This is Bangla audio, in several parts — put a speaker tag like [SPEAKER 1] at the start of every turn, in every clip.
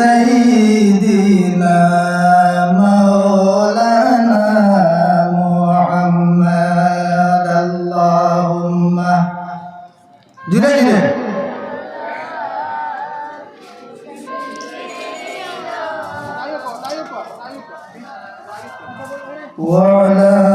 [SPEAKER 1] سيدنا مولانا محمد. اللهم جنيه جنيه وعلى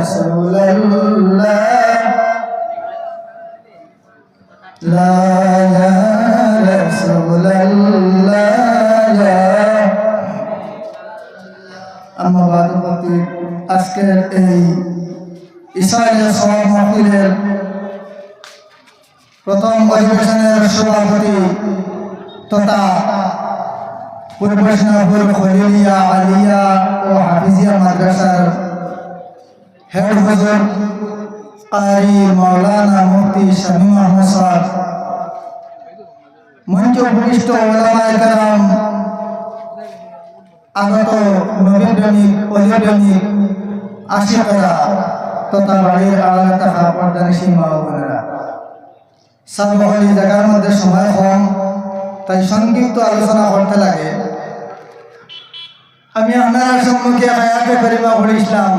[SPEAKER 1] রাসূলুল্লাহ লা ইয়া রাসূলুল্লাহ ইয়া আমার বাদপতি আজকের এই ইসরায়েলের সভা মাহফিলের প্রথম অধিবেশনের সভাপতি তথা পরিবেশনাপুর খলিলিয়া আলিয়া ও হাফিজিয়া মাদ্রাসার হেড হজর কারি মৌলানা মুফতি শামীম আহমদ সাহেব, মঞ্চ উপবিষ্ট ওলামায়ে কেরাম, আগত নবীন প্রেমিক অলি প্রেমিক, আশিকরা তথা বাড়ির আলাদা থাকা পর্দানিসী মা ও বোনেরা সার্বহলি জায়গার মধ্যে সময় কম, তাই সংক্ষিপ্ত আলোচনা করতে লাগে। আমি আপনার সম্মুখে হায়াতে করিমা পড়ে ইসলাম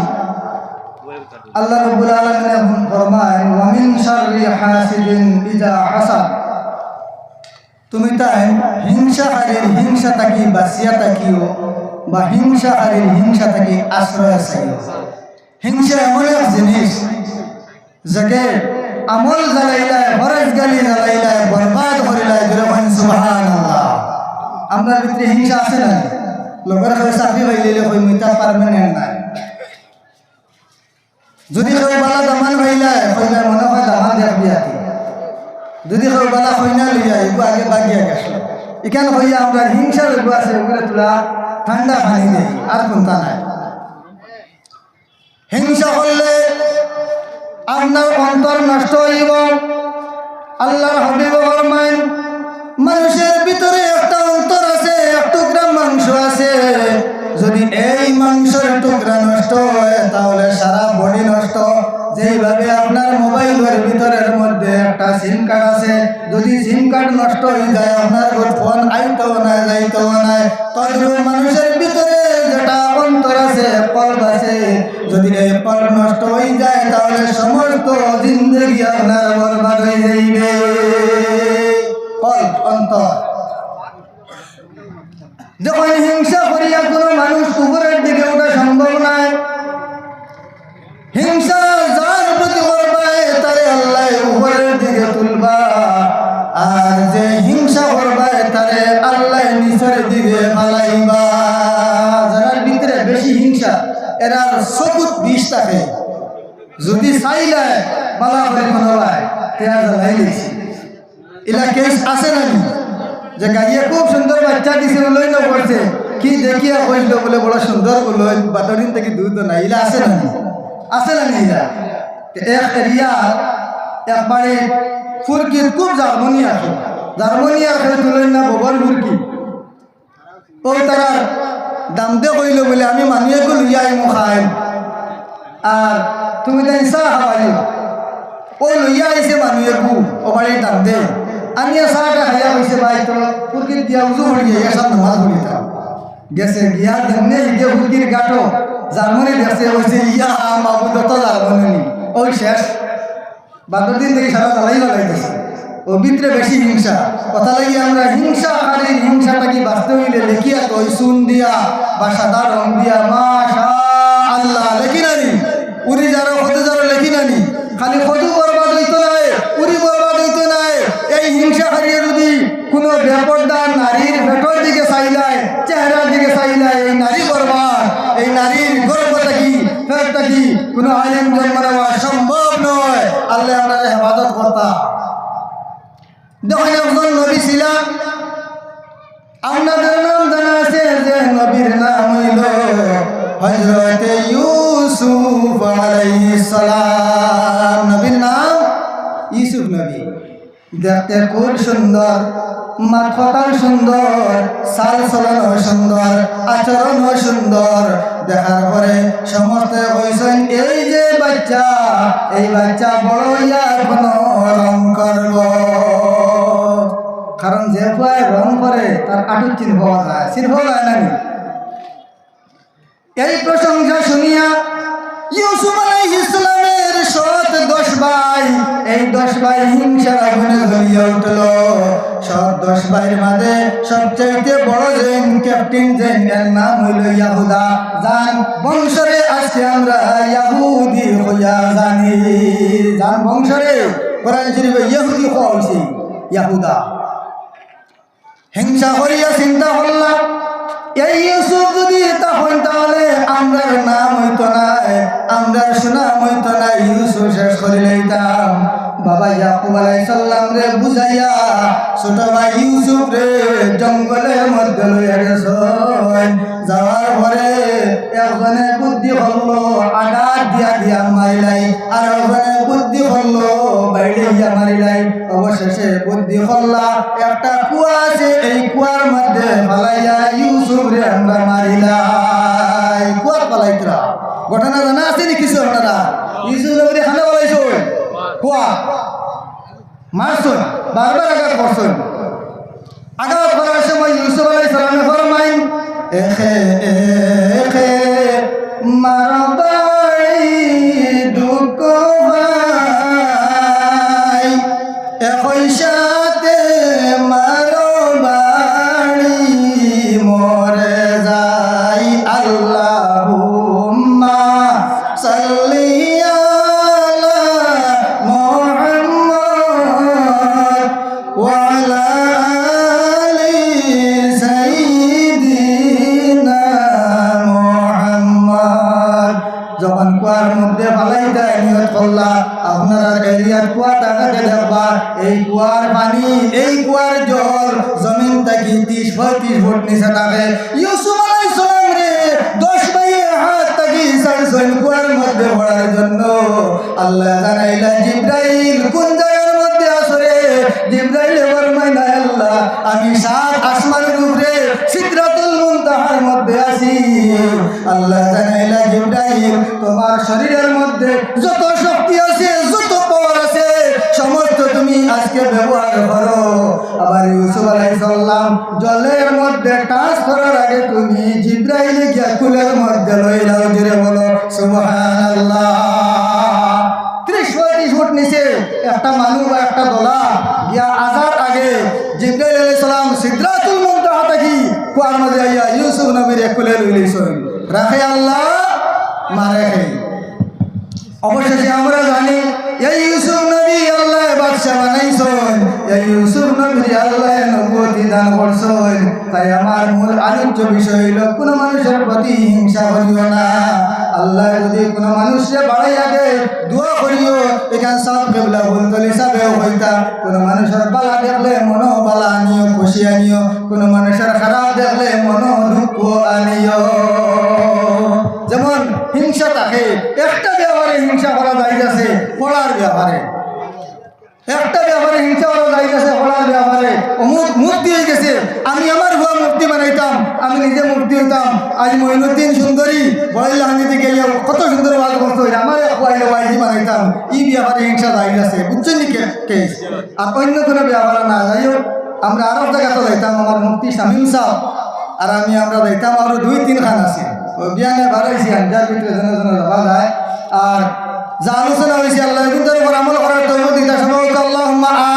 [SPEAKER 1] আল্লাহ রব্বুল আলামিন ফরমায়, ওয়ামিন শাররি হাসিদিন ইজা হাসাদ। তুমি তাই হিংসা হারির হিংসা থাকি বাঁচিয়া থাকিও, বা হিংসা হারির হিংসা থাকি আশ্রয় চাইও। হিংসা এমন এক জিনিস, যাকে আমল জ্বালাইলায়, ফরজ গালি জ্বালাইলায়, বরবাদ করিলায় যেরকম সুবহান আমরা ভিতরে হিংসা আছে না কাছে চাকরি পাইলে মিতা পারমানেন্ট নাই যদি কেউ বালা দামান ভাইলায় কইলে মনে হয় দামান দেখবি যদি বালা কইনা লইয়া এগু আগে বাগিয়া গেছিল এখানে হইয়া আমরা হিংসা এগু আছে এগুলো তোলা ঠান্ডা পানি দেই আর কোনটা নাই। হিংসা করলে আপনার অন্তর নষ্ট হইব। আল্লাহর হবিব ফরমাইন কার্ড নষ্ট হয়ে যায়, আপনার ফোন আইতেও না যাইতেও না। তদ্রুপ মানুষের ভিতরে যেটা অন্তর আছে কল্প আছে। যদি এই কল্প নষ্ট হয়ে যায়, তাহলে সমস্ত জিন্দগি আপনার বরবাদ হয়ে যাইবে। থাকে যদি চাইলে পালা করে দিছি। এলা কেস আছে নাকি যে গাড়িয়ে খুব সুন্দর বাচ্চা দিছে লই না পড়ছে কি দেখিয়া কইল বলে বড় সুন্দর লই বাতরিন থেকে দুধ না ইলা আছে নাকি আছে নাকি ইলা এক এরিয়া একবারে ফুরকির খুব জার্মনি আছে জার্মনি আছে তুলেন না ববর ফুরকি ও তারা দাম দে কইল বলে, আমি মানুষকে লইয়া আইমু খাই আর তুমি তাই চাহ খাবাই ও লইয়া আইছে মানুষে কু ও বাড়ির দে। আমি চাহটা খাইয়া হয়েছে ভাই তো ফুরকির দিয়া উজু হয়ে গিয়ে সব নামাজ পড়িতাম গেছে, গিয়া দেমনে গিয়ে ফুরকির গাটো জার্মানি দেখছে হয়েছে ইয়া মাবু যত জার্মানি ওই শেষ। বাদর দিন থেকে সারা জ্বালাই লাগাইতেছে ও ভিতরে বেশি হিংসা। কথা লাগি আমরা হিংসা আকারে হিংসাটাকে বাঁচতে হইলে লেখিয়া তো ওই সুন দিয়া বা সাদা রং দিয়া মা আল্লাহ লেখি নানি উড়ি যারা হতে খালি কদু বরবাদ হইতো নাই উড়ি বরবাদ হইতো নাই এই হিংসা হারিয়ে যদি কোনো বেপর্দা নারীর ভেটর দিকে চাইলাই চেহারার দিকে চাইলাই এই নারী বরবাদ এই নারীর গর্বটা কি ফেরটা কি কোনো আইন জন্ম নেওয়া সম্ভব নয় আল্লাহ আমরা হেফাজত করতা দেখেন একজন নবী ছিলাম আপনাদের নাম জানা আছে যে নবীর নাম হইল হজরতে ইউসুফ সালাম। নবীর নাম ইউসুফ নবী। দেখতে খুব সুন্দর মাথাটাও সুন্দর, সাল চলনও সুন্দর, আচরণও সুন্দর। দেখার পরে সমস্ত কইছেন এই যে বাচ্চা, এই বাচ্চা বড় হইয়া কোনো রং করব। কারণ যে ফুয়ায় রং করে, তার কাটুর চিহ্ন পাওয়া যায়। চিহ্ন যায় না এই প্রশংসা শুনিয়া ইউসুফ আলাইহিস সালামের সৎ দশ ভাই, এই দশ ভাই হিংসার আগুনে জ্বলিয়ে উঠল। সৎ দশ ভাইয়ের মাঝে সবচাইতে বড় জেন, ক্যাপ্টেন জেন, এর নাম হইল ইয়াহুদা। জান বংশরে আজকে আমরা ইয়াহুদি হইয়া জানি। জান বংশরে কোরআন শরীফে ইহুদি হওয়া হয়েছে ইয়াহুদা। হিংসা করিয়া চিন্তা করলাম এই ইউসুফ যদি তখন তাহলে আমরার নাম হইতো না, আমরার সুনাম হইতো না, ইউসুফ শেষ করে লইতাম। বাবা ইয়াকুব আলাই সাল্লাম রে বুঝাইয়া, ছোট ভাই ইউসুফ রে, জঙ্গলের মধ্যে লইয়া গেছ। যাওয়ার পরে একজনে বুদ্ধি হলো আঘাত দিয়া দিয়া মারিলাই। আর একজনে বুদ্ধি হলো বাইরে গিয়া মারিলাই। অবশেষে বুদ্ধি হল্লা একটা কুয়া আছে, এই কুয়ার মধ্যে ফালাইয়া ইউসুফ রে আমরা মারিলাই। কুয়ার পালাইতরা ঘটনা জানা আছে নি কিছু আপনারা? ইউসুফ রে খানা পালাইছ কুয়া। মারছুন বারবার আঘাত করছুন আঘাত করার সময় ইউসুফ আলাই সালামে ফরমাইন এখে এখে মারবাই যখন কুয়ার মধ্যে দেয় নিয়ত করলা, আপনার এরিয়ার কুয়া টাকাতে দেখবা, এই কুয়ার পানি, এই কুয়ার জল জমিন থেকে ত্রিশ, পঁয়ত্রিশ ফুট নিচে থাকে মধ্যে পড়ার জন্য আল্লাহ জানাইলা কোন জায়গার মধ্যে আসরে আমি সাত আসমানের উপরে সিদরাতুল মুনতাহার মধ্যে আছি। আল্লাহ তোমার শরীরের মধ্যে যত শক্তি আছে, যত পাওয়ার আছে, সমস্ত তুমি আজকে ব্যবহার করো। আবার ইউসুফ আলাই সাল্লাম জলের মধ্যে টাচ করার আগে তুমি জিব্রাইলে গিয়া কুলের মধ্যে লইলাও জুড়ে বলো, সুবহানাল্লাহ ত্রিশ পঁয়ত্রিশ ফুট নিচে একটা মানুষ বা একটা দলা গিয়া আসার আগে জিব্রাইল আলাইহিস সালাম সিদরাতুল মুনতাহা থাকি আইয়া ইউসুফ নবীর কুলে লইলেছেন রাখে আল্লাহ, মারে অবশেষে আমরা জানি, এই ইউসুফ নবী আল্লাহ বাদশা বানাইছেন। এই ইউসুফ নবী আল্লাহ নবুয়তি দান করছেন। তাই আমার মূল আলোচ্য বিষয় হইল, কোন মানুষের প্রতি হিংসা করিও না। আল্লাহ যদি কোনো মানুষকে বাড়াইয়া দেয়, দোয়া করিও। এখানে সব কেবলা ভুলতল হিসাবে হইতা। কোনো মানুষের বালা দেখলে মনো বালা আনিও, খুশি আনিও। কোনো মানুষের খারাপ দেখলে মনো দুঃখ আনিও। যেমন হিংসা থাকে, একটা ব্যাপারে হিংসা করা যাইতেছে পড়ার ব্যাপারে একটা ব্যাপারে হিংসা করা যায় আছে পড়ার ব্যাপারে। অমুক মুক্তি হয়ে গেছে, আমি আমার ভুয়া মুক্তি বানাইতাম, আমি নিজে মুক্তি হইতাম। আজ মহিনুদ্দিন সুন্দরী বড়াইল হাঙ্গিতে গিয়ে কত সুন্দর ওয়াজ করতো আমার ওয়াইলে ওয়াইজি বানাইতাম। এই ব্যাপারে হিংসা যায় আছে বুঝছেন নি কেস আর অন্য কোনো ব্যাপারে না যাই হোক আমরা আরব জায়গাতে যাইতাম, আমার মুক্তি শামীম সাহ। আর আমি আমরা যাইতাম আরও দুই তিন খান আছে বিয়ানে বাড়াইছি আঞ্জার ভিতরে জনে জনে যাওয়া যায়। আর যা আলোচনা হয়েছে আল্লাহ কিন্তু উপর আমল করার তৈরি দিতে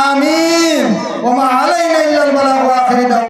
[SPEAKER 1] আমিন। ওমা আলাইনা ইল্লাল বালাগ ওয়া আখিরি